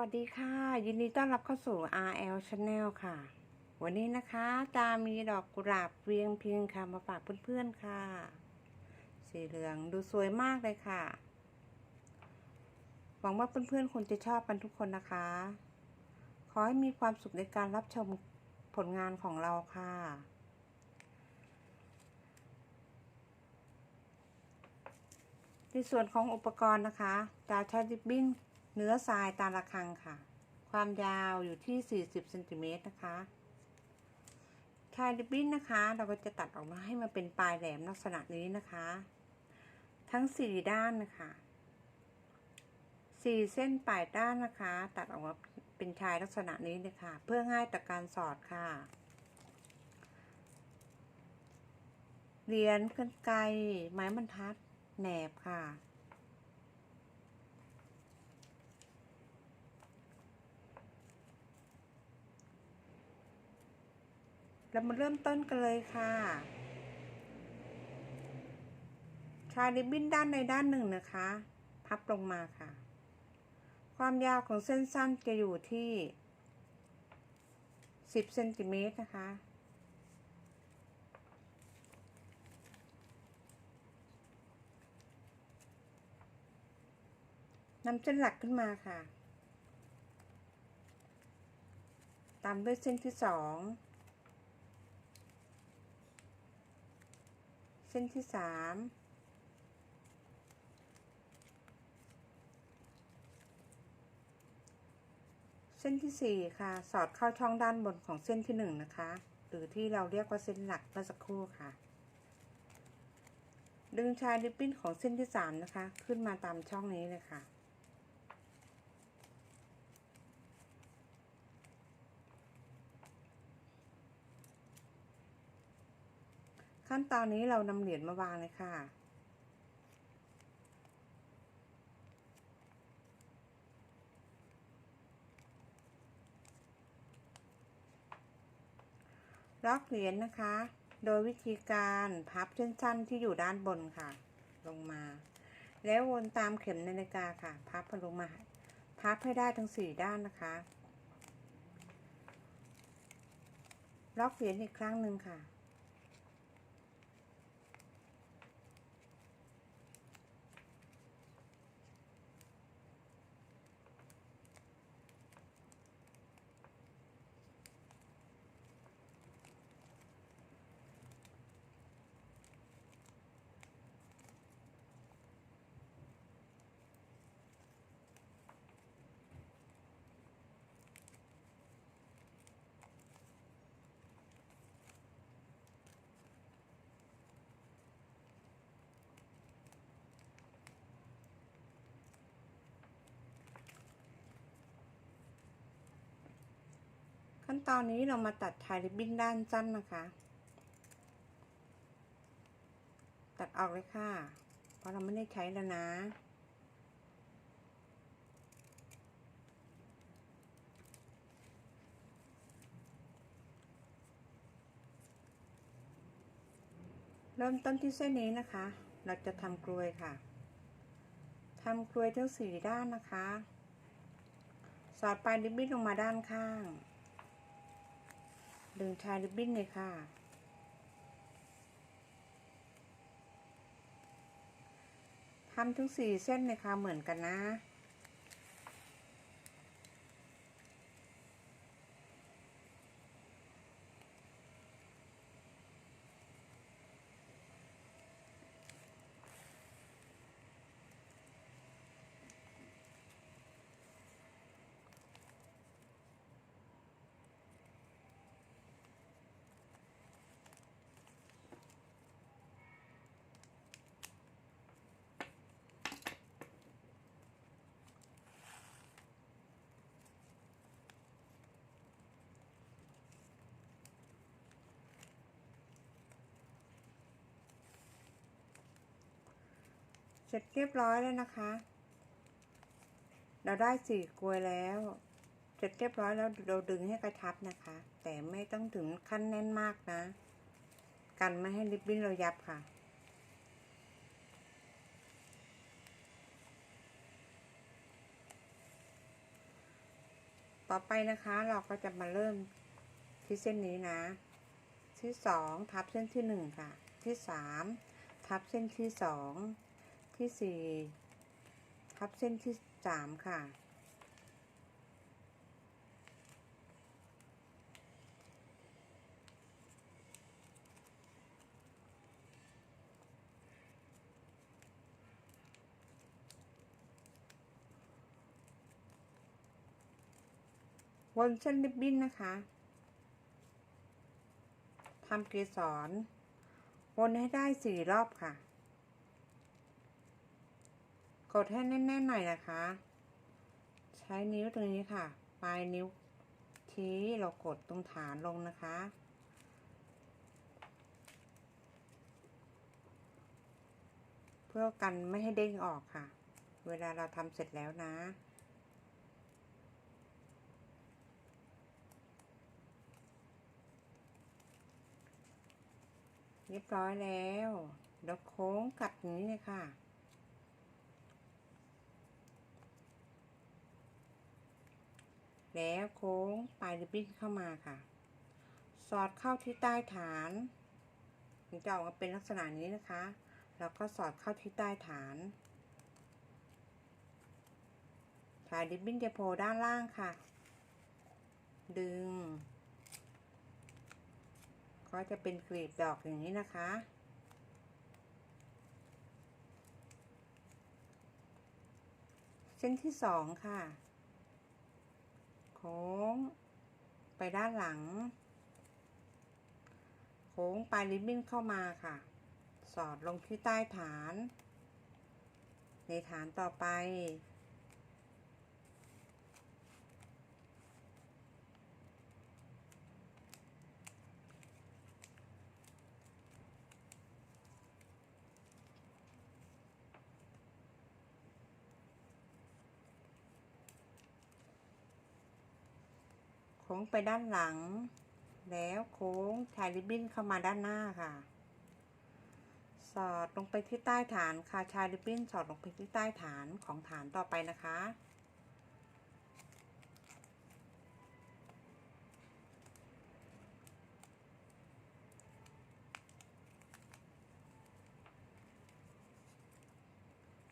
วัสดีค่ะ ยินดีต้อนรับเข้าสู่ RL Channel ค่ะ วันนี้นะคะจะมีดอกกุหลาบเวียงพิงค่ะมาฝากเพื่อนๆค่ะ สีเหลืองดูสวยมากเลยค่ะ หวังว่าเพื่อนๆคงจะชอบกันทุกคนนะคะ ขอให้มีความสุขในการรับชมผลงานของเราค่ะ ในส่วนของอุปกรณ์นะคะจะใช้ริบบิ้น เนื้อทรายตามระฆังค่ะ ความยาวอยู่ที่ 40เซนติเมตรนะคะชายริบบิ้นนะคะ เราก็จะตัดออกมาให้มันเป็นปลายแหลมลักษณะนี้นะคะ ทั้ง4ด้านนะคะ4เส้นปลายด้านนะคะ ตัดออกมาเป็นชายลักษณะนี้เลยค่ะเพื่อง่ายต่อการสอดค่ะเหรียญกันไกรไม้บรรทัดแหนบค่ะ เรามาเริ่มต้นกันเลยค่ะ ชายริบบิ้นด้านในด้านหนึ่งนะคะ พับลงมาค่ะ ความยาวของเส้นสั้นจะอยู่ที่ 10เซนติเมตรนะคะนำเส้นหลักขึ้นมาค่ะ ตามด้วยเส้นที่สอง เส้นที่สามเส้นที่สี่ค่ะ สอดเข้าช่องด้านบนของเส้นที่หนึ่งนะคะ หรือที่เราเรียกว่าเส้นหลักเมื่อสักครู่ค่ะ ดึงชายริบบิ้นของเส้นที่สามนะคะ ขึ้นมาตามช่องนี้เลยค่ะ ขั้นตอนนี้เรานำเหรียญมาวางเลยค่ะ ล็อกเหรียญนะคะ โดยวิธีการพับเส้นสั้นที่อยู่ด้านบนค่ะ ลงมา แล้ววนตามเข็มนาฬิกาค่ะ พับลงมา พับให้ได้ทั้งสี่ด้านนะคะ ล็อกเหรียญอีกครั้งหนึ่งค่ะ ขั้นตอนนี้เรามาตัดชายริบบิ้นด้านสั้นนะคะ ตัดออกเลยค่ะ เพราะเราไม่ได้ใช้แล้วนะ เริ่มต้นที่เส้นนี้นะคะ เราจะทำกลวยค่ะทำกลวยทั้งสี่ด้านนะคะ สอดปลายริบบิ้นลงมาด้านข้าง ดึงชายริบบิ้นเลยค่ะ ทำทั้งสี่เส้นเลยค่ะ เหมือนกันนะ สร็จเรียบร้อยแล้วนะคะ เราได้สี่กลวยแล้ว เสร็จเรียบร้อยแล้วเราดึงให้กระชับนะคะ แต่ไม่ต้องถึงขั้นแน่นมากนะ กันไม่ให้ริบบิ้นเรายับค่ะต่อไปนะคะเราก็จะมาเริ่มที่เส้นนี้นะ ที่สองทับเส้นที่หนึ่งค่ะ ที่สามทับเส้นที่สอง ที่สี่ทับเส้นที่สามค่ะ วนเส้นริบบิ้นนะคะทำเกสรวนให้ได้สี่รอบค่ะ กดให้แน่นๆหน่อยนะคะ ใช้นิ้วตรงนี้ค่ะ ปลายนิ้วชี้เรากดตรงฐานลงนะคะ เพื่อกันไม่ให้เด้งออกค่ะ เวลาเราทำเสร็จแล้วนะเรียบร้อยแล้ว แล้วโค้งกัดนี้เลยค่ะ แล้วโค้งปลายริบบิ้นเข้ามาค่ะ สอดเข้าที่ใต้ฐานถึงจะออกมาเป็นลักษณะนี้นะคะ แล้วก็สอดเข้าที่ใต้ฐานชายริบบิ้นจะโผล่ด้านล่างค่ะ ดึง ก็จะเป็นกลีบดอกอย่างนี้นะคะเส้นที่สองค่ะ ค้ง ไปด้านหลัง โค้งปลายริบบิ้นเข้ามาค่ะ สอดลงที่ใต้ฐาน ในฐานต่อไป ค้งไปด้านหลัง แล้วโค้งชายริบบิ้นเข้ามาด้านหน้าค่ะ สอดลงไปที่ใต้ฐานค่ะชายริบบิ้นสอดลงไปที่ใต้ฐานของฐานต่อไปนะคะ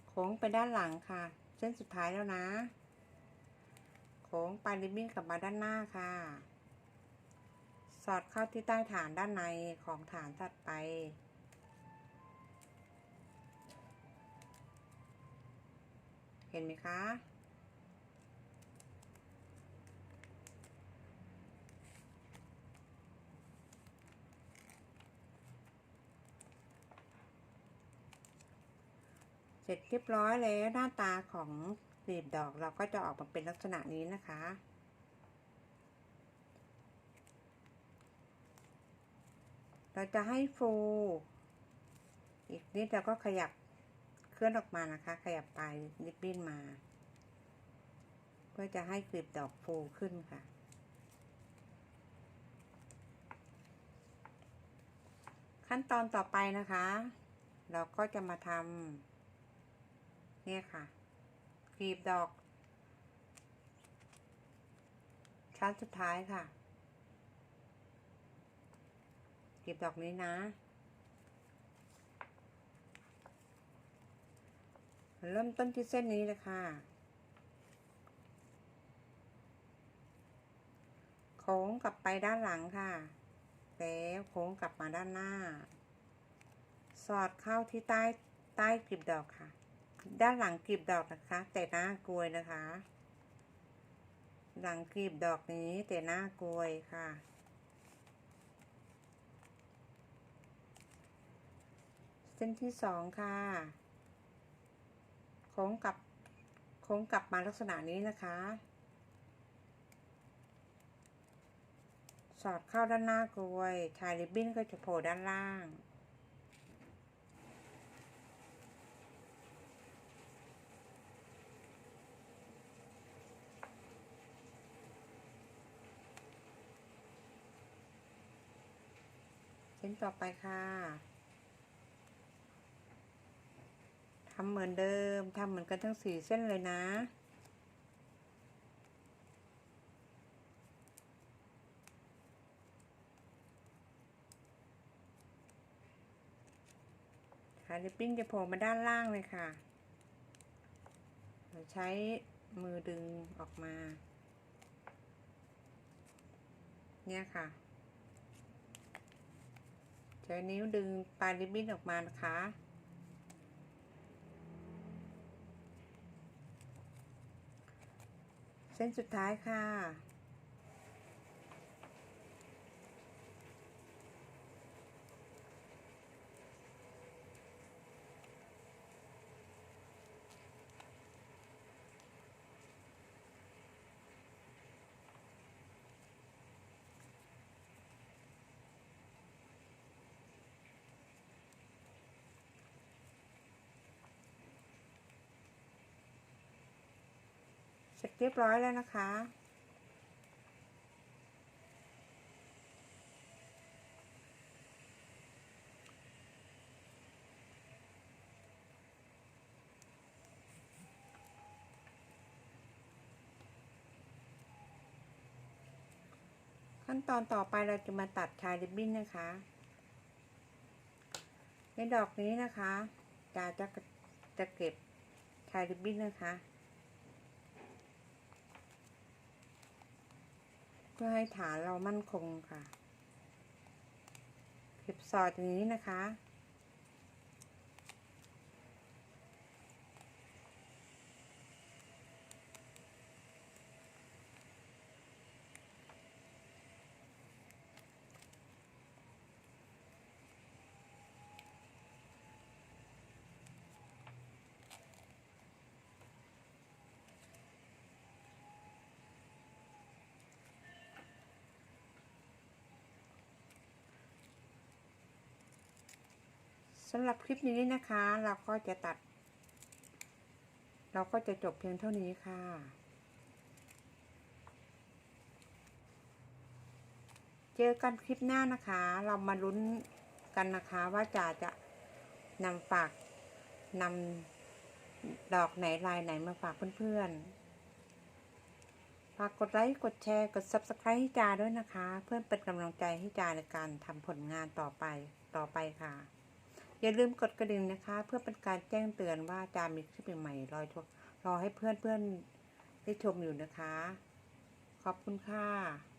โค้งไปด้านหลังค่ะ เส้นสุดท้ายแล้วนะ ค้งปลายริบบิ้นกลับมาด้านหน้าค่ะ สอดเข้าที่ใต้ฐานด้านในของฐานถัดไปเห็นไหมคะ เสร็จเรียบร้อยแล้วหน้าตาของ กลีบดอกเราก็จะออกมาเป็นลักษณะนี้นะคะ เราจะให้ฟู อีกนิดเราก็ขยับเคลื่อนออกมานะคะ ขยับปลายริบบิ้นมา เพื่อจะให้กลีบดอกฟูขึ้นค่ะขั้นตอนต่อไปนะคะ เราก็จะมาทำเนี่ยค่ะ กลีบดอก ชั้นสุดท้ายค่ะกลีบดอกนี้นะเริ่มต้นที่เส้นนี้เลยค่ะ โค้งกลับไปด้านหลังค่ะ แล้วโค้งกลับมาด้านหน้า สอดเข้าที่ใต้ใต้กลีบดอกค่ะ ด้านหลังกลีบดอกนะคะ แต่หน้ากลวยนะคะ หลังกลีบดอกนี้แต่หน้ากลวยค่ะ เส้นที่สองค่ะ โค้งกลับโค้งกลับมาลักษณะนี้นะคะ สอดเข้าด้านหน้ากลวยชายริบบิ้นก็จะโผล่ด้านล่าง้นต่อไปค่ะทำเหมือนเดิมทำเหมือนกันทั้งสี่เส้นเลยนะค่ะริบบิ้งจะโผล่มาด้านล่างเลยค่ะใช้มือดึงออกมา เนี่ยค่ะ ช้นิ้วดึงปลายริบบิ้นออกมานะคะ เส้นสุดท้ายค่ะ เรียบร้อยแล้วนะคะ ขั้นตอนต่อไปเราจะมาตัดชายริบบิ้นนะคะ ในดอกนี้นะคะจะจะจะเก็บชายริบบิ้นนะคะ พื่อให้ฐานเรามั่นคงค่ะ เก็บสอดอย่างนี้นะคะ สำหรับคลิปนี้นะคะ เราก็จะตัด เราก็จะจบเพียงเท่านี้ค่ะเจอกันคลิปหน้านะคะ เรามาลุ้นกันนะคะว่าจ่าจะนำฝากนำดอกไหนลายไหนมาฝากเพื่อนๆ ฝากกดไลค์ กดแชร์ กด Subscribe ให้จ่าด้วยนะคะ เพื่อเป็นกำลังใจให้จ่าในการทำผลงานต่อไปต่อไปค่ะ อย่าลืมกดกระดิ่งนะคะ เพื่อเป็นการแจ้งเตือนว่าจามีคลิปใหม่ๆรอชมรอให้เพื่อนๆได้ชมอยู่นะคะ ขอบคุณค่ะ